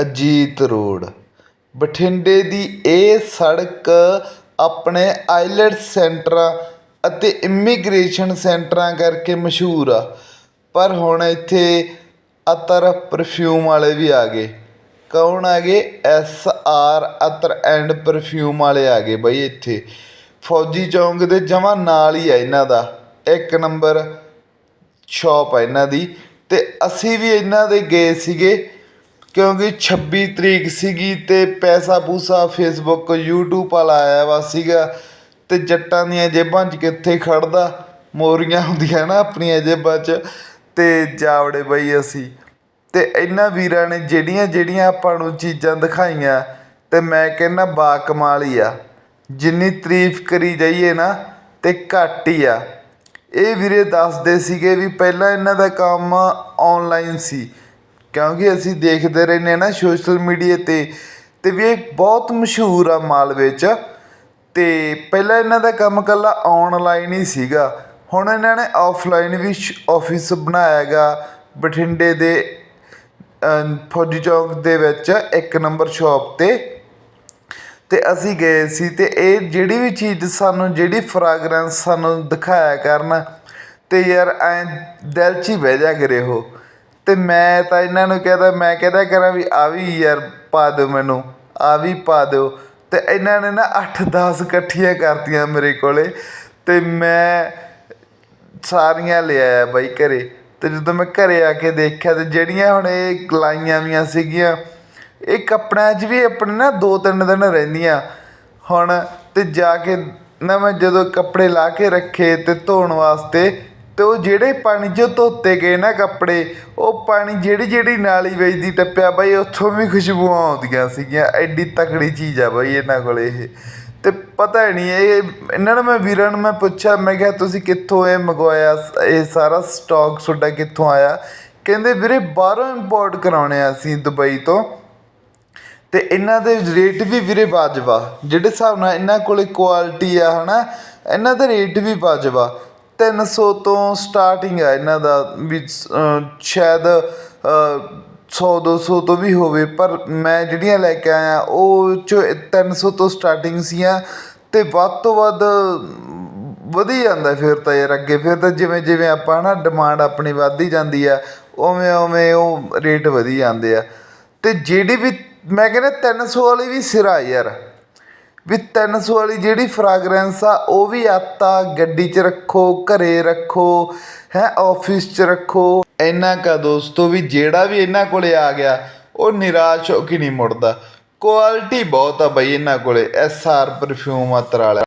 Ajit road. ਬਠਿੰਡੇ ਦੀ ਇਹ ਸੜਕ ਆਪਣੇ ਆਈਲੈਟਸ ਸੈਂਟਰਾਂ ਅਤੇ ਇਮੀਗ੍ਰੇਸ਼ਨ ਸੈਂਟਰਾਂ ਕਰਕੇ ਮਸ਼ਹੂਰ ਆ। ਪਰ ਹੁਣ ਇੱਥੇ ਅਤਰ ਪਰਫਿਊਮ ਵਾਲੇ ਵੀ ਆ ਗਏ। ਕੌਣ ਆ ਗਏ? S R Attar and perfume ਵਾਲੇ ਆ ਗਏ ਬਈ ਇੱਥੇ। ਫੌਜੀ ਚੌਂਕ ਦੇ ਜਮਾਂ ਨਾਲ ਹੀ ਆ ਇਹਨਾਂ ਦਾ। ਇੱਕ ਨੰਬਰ ਸ਼ਾਪ ਆ ਇਹਨਾਂ ਦੀ। ਤੇ ਅਸੀਂ ਵੀ ਇਹਨਾਂ ਦੇ ਗਏ ਸੀਗੇ। ਕਿਉਂਕਿ 26 ਤਰੀਕ ਸੀਗੀ ਤੇ ਪੈਸਾ ਪੂਸਾ ਫੇਸਬੁੱਕ YouTube ਵਾਲਾ ਆਇਆ ਵਾ ਸੀਗਾ ਤੇ ਜੱਟਾਂ ਦੀਆਂ ਜੇਬਾਂ 'ਚ ਕਿੱਥੇ ਖੜਦਾ? ਮੋਰੀਆਂ ਹੁੰਦੀਆਂ ਨਾ ਆਪਣੀਆਂ ਜੇਬਾਂ 'ਚ। ਤੇ ਜਾਵੜੇ ਬਈ ਅਸੀਂ। ਤੇ ਇਹਨਾਂ ਵੀਰਾਂ ਨੇ ਜਿਹੜੀਆਂ ਜਿਹੜੀਆਂ ਆਪਾਂ ਨੂੰ ਚੀਜ਼ਾਂ ਦਿਖਾਈਆਂ, ਤੇ ਮੈਂ ਕਹਿੰਦਾ ਬਾ ਕਮਾਲ ਹੀ ਆ। ਜਿੰਨੀ ਤਾਰੀਫ ਕਰੀ ਜਾਈਏ ਨਾ, ਤੇ ਘੱਟ ਹੀ ਆ। ਇਹ ਵੀਰੇ ਦੱਸਦੇ ਸੀਗੇ ਵੀ ਪਹਿਲਾਂ ਇਹਨਾਂ ਦਾ ਕੰਮ ਆਨਲਾਈਨ ਸੀ। ਕਿਉਂਕਿ ਅਸੀਂ ਦੇਖਦੇ ਰਹਿੰਦੇ ਹਾਂ ਨਾ ਸੋਸ਼ਲ ਮੀਡੀਆ ਤੇ ਤੇ ਵੀ ਇਹ ਬਹੁਤ ਮਸ਼ਹੂਰ ਆ ਮਾਲਵੇ 'ਚ ਤੇ ਪਹਿਲਾਂ ਇਹਨਾਂ ਦਾ ਕੰਮ ਕੱਲਾ ਆਨਲਾਈਨ ਹੀ ਸੀਗਾ। ਹੁਣ ਇਹਨਾਂ ਨੇ ਆਫਲਾਈਨ ਵੀ ਆਫਿਸ ਬਣਾਇਆ ਗਾ ਬਠਿੰਡੇ ਦੇ ਫੌਜੀ ਚੌਕ ਦੇ ਵਿੱਚ ਇੱਕ ਨੰਬਰ ਸ਼ਾਪ ਤੇ। ਤੇ ਅਸੀਂ ਗਏ ਸੀ ਤੇ ਇਹ ਜਿਹੜੀ ਵੀ ਚੀਜ਼ ਸਾਨੂੰ, ਜਿਹੜੀ ਫ੍ਰੈਗਰੈਂਸ ਸਾਨੂੰ ਦਿਖਾਇਆ ਕਰਨ, ਤੇ ਯਾਰ ਐ ਦਿਲ 'ਚ ਹੀ ਬਹਿ ਜਾ ਕਰੇ ਉਹ। ਅਤੇ ਮੈਂ ਤਾਂ ਇਹਨਾਂ ਨੂੰ ਕਹਿ ਤਾ ਮੈਂ ਕਹਿੰਦਾ ਕਰਾਂ ਵੀ ਆਹ ਵੀ ਯਾਰ ਪਾ ਦਿਓ ਮੈਨੂੰ ਆਹ ਵੀ ਪਾ ਦਿਓ। ਅਤੇ ਇਹਨਾਂ ਨੇ ਨਾ ਅੱਠ ਦਸ ਇਕੱਠੀਆਂ ਕਰਤੀਆਂ ਮੇਰੇ ਕੋਲ ਅਤੇ ਮੈਂ ਸਾਰੀਆਂ ਲਿਆਇਆ ਬਾਈ ਘਰ। ਅਤੇ ਜਦੋਂ ਮੈਂ ਘਰ ਆ ਕੇ ਦੇਖਿਆ ਤਾਂ ਜਿਹੜੀਆਂ ਹੁਣ ਇਹ ਲਾਈਆਂ ਵੀਆਂ ਸੀਗੀਆਂ, ਇਹ ਕੱਪੜਿਆਂ 'ਚ ਵੀ ਆਪਣੇ ਨਾ ਦੋ ਤਿੰਨ ਦਿਨ ਰਹਿੰਦੀਆਂ। ਹੁਣ ਅਤੇ ਜਾ ਕੇ ਨਾ ਮੈਂ ਜਦੋਂ ਕੱਪੜੇ ਲਾ ਕੇ ਰੱਖੇ ਅਤੇ ਧੋਣ ਵਾਸਤੇ ਅਤੇ ਉਹ ਜਿਹੜੇ ਪਾਣੀ 'ਚ ਧੋਤੇ ਗਏ ਨਾ ਕੱਪੜੇ, ਉਹ ਪਾਣੀ ਜਿਹੜੀ ਜਿਹੜੀ ਨਾਲੀ ਵੇਚਦੀ ਟੱਪਿਆ ਬਾਈ, ਉੱਥੋਂ ਵੀ ਖੁਸ਼ਬੂਆਂ ਆਉਂਦੀਆਂ ਸੀਗੀਆਂ। ਐਡੀ ਤਕੜੀ ਚੀਜ਼ ਆ ਬਾਈ ਇਹਨਾਂ ਕੋਲ ਇਹ। ਅਤੇ ਪਤਾ ਨਹੀਂ ਇਹ ਇਹਨਾਂ ਨੂੰ ਮੈਂ ਵੀਰਾਂ ਨੂੰ ਮੈਂ ਪੁੱਛਿਆ, ਮੈਂ ਕਿਹਾ, ਤੁਸੀਂ ਕਿੱਥੋਂ ਇਹ ਮੰਗਵਾਇਆ? ਸ- ਇਹ ਸਾਰਾ ਸਟਾਕ ਤੁਹਾਡਾ ਕਿੱਥੋਂ ਆਇਆ? ਕਹਿੰਦੇ, ਵੀਰੇ, ਬਾਹਰੋਂ ਇੰਪੋਰਟ ਕਰਾਉਣੇ ਆ ਅਸੀਂ ਦੁਬਈ ਤੋਂ। ਤੇ ਇਹਨਾਂ ਦੇ ਰੇਟ ਵੀ ਵੀਰੇ ਵਾਜਬਾ ਜਿਹੜੇ ਹਿਸਾਬ ਨਾਲ ਇਹਨਾਂ ਕੋਲੇ ਕੁਆਲਿਟੀ ਆ, ਹਨਾ? ਇਹਨਾਂ ਦੇ ਰੇਟ ਵੀ ਵਾਜਬ 300 ਤੋਂ ਸਟਾਰਟਿੰਗ ਆ ਇਹਨਾਂ ਦਾ ਵੀ ਅਹ, ਸ਼ਾਇਦ 100 200 ਤੋਂ ਵੀ ਹੋਵੇ ਪਰ ਮੈਂ ਜਿਹੜੀਆਂ ਲੈ ਕੇ ਆਇਆ ਉਹ ਚ 300 ਤੋਂ ਸਟਾਰਟਿੰਗ ਸੀਆਂ ਤੇ ਵੱਧ ਤੋਂ ਵੱਧ ਵਧੀ ਜਾਂਦਾ ਫਿਰ ਤਾਂ ਯਾਰ ਅੱਗੇ ਫਿਰ ਤਾਂ ਜਿਵੇਂ ਜਿਵੇਂ ਆਪਾਂ ਨਾ ਡਿਮਾਂਡ ਆਪਣੀ ਵੱਧਦੀ ਜਾਂਦੀ ਆ ਉਵੇਂ ਉਵੇਂ ਉਹ ਰੇਟ ਵਧੀ ਜਾਂਦੇ ਆ। ਤੇ ਜਿਹੜੀ ਵੀ ਮੈਂ ਕਹਿੰਦਾ 300 ਵਾਲੀ ਵੀ ਸਿਰਾ ਯਾਰ। ਵੀ 300 ਵਾਲੀ ਜਿਹੜੀ ਫ੍ਰੈਗਰੈਂਸ ਆ, ਉਹ ਵੀ ਆਤਾ ਗੱਡੀ 'ਚ ਰੱਖੋ, ਘਰੇ ਰੱਖੋ, ਹੈ ਆਫਿਸ 'ਚ ਰੱਖੋ। ਇੰਨਾ ਕਾ ਦੋਸਤੋ ਵੀ ਜਿਹੜਾ ਵੀ ਇਹਨਾਂ ਕੋਲੇ ਆ ਗਿਆ, ਉਹ ਨਿਰਾਸ਼ ਹੋ ਕੇ ਨਹੀਂ ਮੁੜਦਾ। ਕੁਆਲਿਟੀ ਬਹੁਤ ਆ ਬਈ ਇਹਨਾਂ ਕੋਲੇ ਐਸ ਆਰ ਪਰਫਿਊਮ ਅਤਰ ਵਾਲਾ